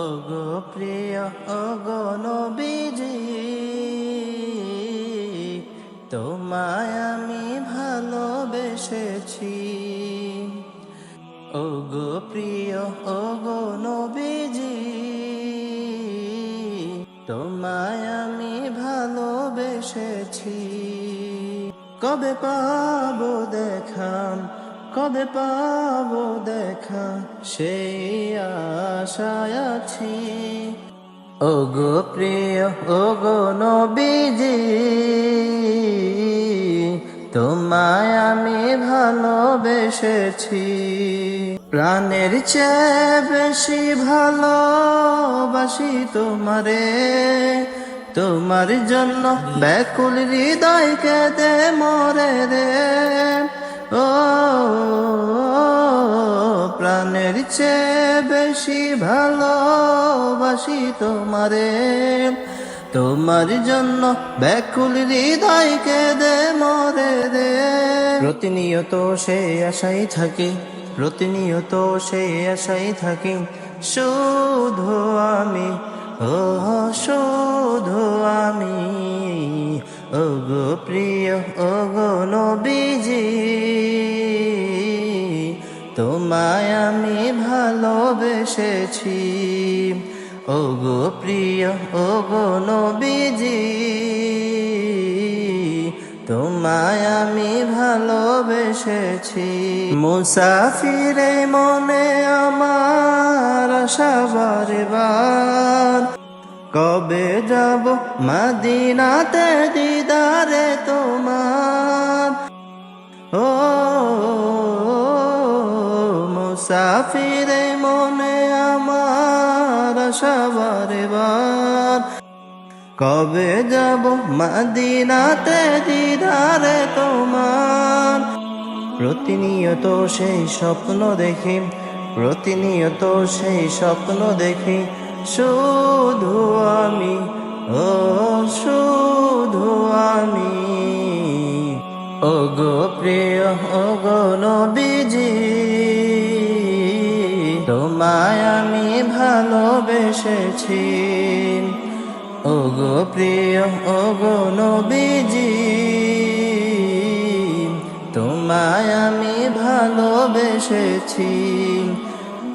ওগো প্রিয়, ওগো নবীজি, তোমায় আমি ভালোবেসেছি। ওগো প্রিয়, ওগো নবীজি, তোমায় আমি ভালোবেসেছি। কবে পাবো দেখা কবে পাবো দেখা, সেই আশায় আছি। ওগো প্রিয়, ওগো নবীজি, তোমায় আমি ভালোবেসেছি। প্রাণের চেয়ে বেশি ভালোবাসি তোমারে। তোমার জন্য ব্যাকুল হৃদয় কেঁদে মরে রে। চেয়ে বেশি ভালোবাসি তোমারে। তোমার জন্য ব্যাকুল হৃদয় কেঁদে মরে রে প্রতিনিয়ত সে আশাই থাকি, প্রতিনিয়ত সে আশাই থাকি। শুধু আমি ও শুধু আমি। ও গো প্রিয় ও গো নবীজি। তোমায় আমি ভালোবেসেছি। ও গো প্রিয় ও গো নবীজি, তোমায় আমি ভালোবেসেছি। মুসাফিরে মনে আমার আশাবার বার কবে যাব? মদিনাতে দিদারে তোমার। ও মুসাফিরে মনে আমার সবার বার কবে যাব মদিনাতে দিদারে তোমার? প্রতিনিয়ত সেই স্বপ্ন দেখি, প্রতিনিয়ত সেই স্বপ্ন দেখি, শুধু আমি, ও শুধু আমি। ও গো প্রিয় ও গো নবীজি ভালোবেসেছি ও গো প্রিয় ও গো নবীজি, তোমায় আমি ভালোবেসেছি।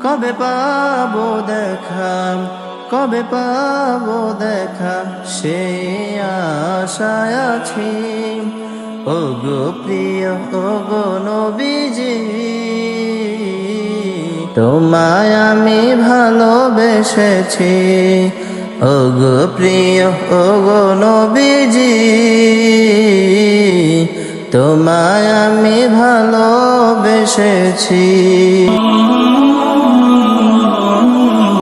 কবে পাবো দেখা, কবে পাবো দেখা, সে আশায় আছি। ও গো প্রিয় ও গো নবীজি তোমায় আমি ভালোবেসেছি। ও গো প্রিয় ও গো নবীজি তোমায় আমি ভালোবেসেছি।